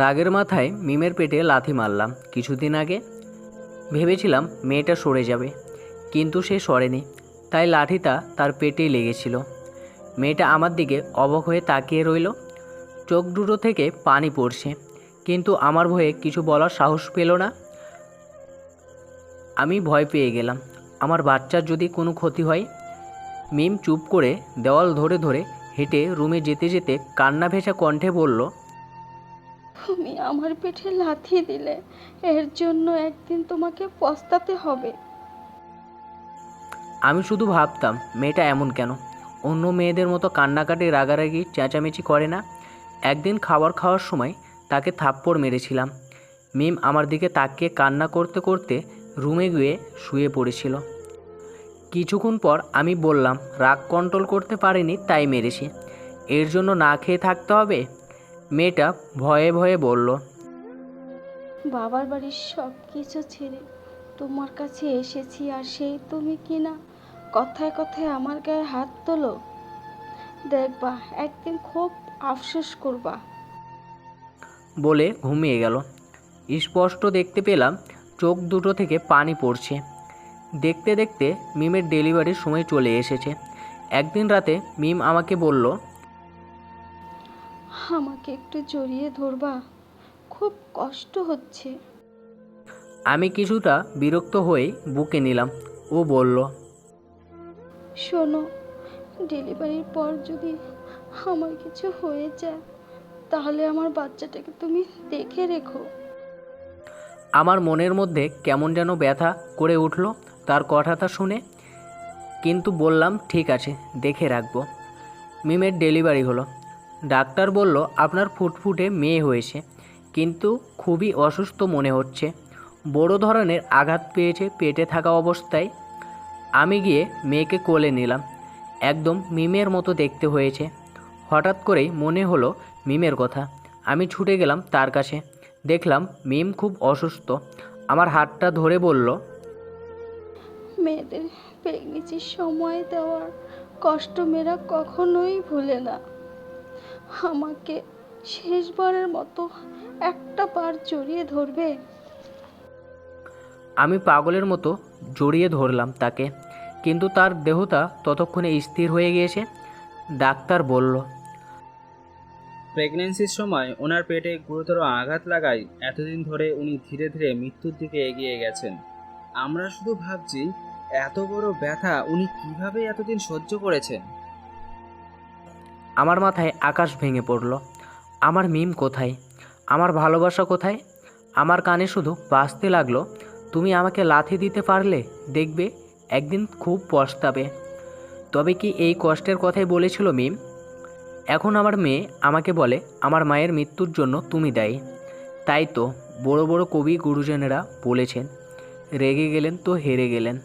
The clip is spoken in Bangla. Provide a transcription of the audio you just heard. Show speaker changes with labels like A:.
A: রাগের মাথায় মিমের পেটে লাথি মারলাম কিছুদিন আগে। ভেবেছিলাম মেয়েটা সরে যাবে, কিন্তু সে সরেনি, তাই লাঠিটা তার পেটেই লেগেছিল। মেয়েটা আমার দিকে অবাক হয়ে তাকিয়ে রইল। চোখ দুটো থেকে পানি পড়ছে, কিন্তু আমার ভয়ে কিছু বলার সাহস পেল না। আমি ভয় পেয়ে গেলাম, আমার বাচ্চার যদি কোনো ক্ষতি হয়? মিম চুপ করে দেওয়াল ধরে ধরে হেঁটে রুমে যেতে যেতে কান্না ভেসা কণ্ঠে বলল
B: আমার পেটে লাথি দিলে, এর জন্য একদিন তোমাকে পস্তাতে হবে।
A: আমি শুধু ভাবতাম, মেয়েটা এমন কেন? অন্য মেয়েদের মতো কান্নাকাটি, রাগারাগি, চেঁচামেচি করে না? একদিন খাবার খাওয়ার সময় তাকে থাপ্পড় মেরেছিলাম। মিম আমার দিকে তাকিয়ে কান্না করতে করতে রুমে গিয়ে শুয়ে পড়েছিল। কিছুক্ষণ পর আমি বললাম, রাগ কন্ট্রোল করতে পারিনি, তাই মেরেছি। এর জন্য না খেয়ে থাকতে হবে? মেয়েটা ভয়ে ভয়ে বলল
B: বাবার বাড়ির সব কিছু ছেড়ে তোমার কাছে এসেছি আর সেই তুমি কি না কথায় কথায় আমার গায়ে হাত তোলো? দেখবা একদিন খুব আফসোস করবা।
A: বলে ঘুমিয়ে গেল। স্পষ্ট দেখতে পেলাম চোখ দুটো থেকে পানি পড়ছে। দেখতে দেখতে মিমের ডেলিভারির সময় চলে এসেছে। একদিন রাতে মিম আমাকে বলল
B: আমাকে একটু জড়িয়ে ধরবা। খুব কষ্ট হচ্ছে।
A: আমি কিছুটা বিরক্ত হয়ে বুকে নিলাম। ও বলল
B: শোনো ডেলিভারির পর যদি আমার কিছু হয়ে যায় তাহলে আমার বাচ্চাটাকে তুমি দেখে রেখো।
A: আমার মনের মধ্যে কেমন যেন ব্যথা করে উঠল তার কথাটা শুনে। কিন্তু বললাম ঠিক আছে দেখে রাখব। মিমের ডেলিভারি হলো। ডাক্তার বলল, আপনার ফুটফুটে মেয়ে হয়েছে, কিন্তু খুবই অসুস্থ মনে হচ্ছে। বড় ধরনের আঘাত পেয়েছে পেটে থাকা অবস্থায়। আমি গিয়ে মেয়েকে কোলে নিলাম। একদম মিমের মতো দেখতে হয়েছে। হঠাৎ করেই মনে হলো মিমের কথা। আমি ছুটে গেলাম তার কাছে। দেখলাম মিম খুব অসুস্থ। আমার হাতটা ধরে বলল,
B: মেয়েদের প্রেগনেন্সির সময় দেওয়ার কষ্ট মেয়েরা কখনোই ভুলে না। আমাকে শেষবারের মতো একটা বার জড়িয়ে ধরবে।
A: আমি পাগলের মতো জড়িয়ে ধরলাম তাকে কিন্তু তার দেহটা ততক্ষণে স্থির হয়ে গিয়েছে ডাক্তার বলল।
C: প্রেগনেন্সির সময় ওনার পেটে গুরুতর আঘাত লাগায় এতদিন ধরে উনি ধীরে ধীরে মৃত্যুর দিকে এগিয়ে গেছেন। আমরা শুধু ভাবছি এত বড় ব্যথা উনি কীভাবে এতদিন সহ্য করেছেন?
A: আমার মাথায় আকাশ ভেঙে পড়ল। আমার মিম কোথায়? আমার ভালোবাসা কোথায়? আমার কানে শুধু বাজতে লাগল, তুমি আমাকে লাথি দিতে পারলে দেখবে, একদিন খুব পস্তাবে। তবে কি এই কষ্টের কথাই বলেছিল মিম? এখন আমার মেয়ে আমাকে বলে, আমার মায়ের মৃত্যুর জন্য তুমি দায়ী। তাই তো বড় বড় কবি গুরুজনেরা বলেছেন, রেগে গেলেন তো হেরে গেলেন।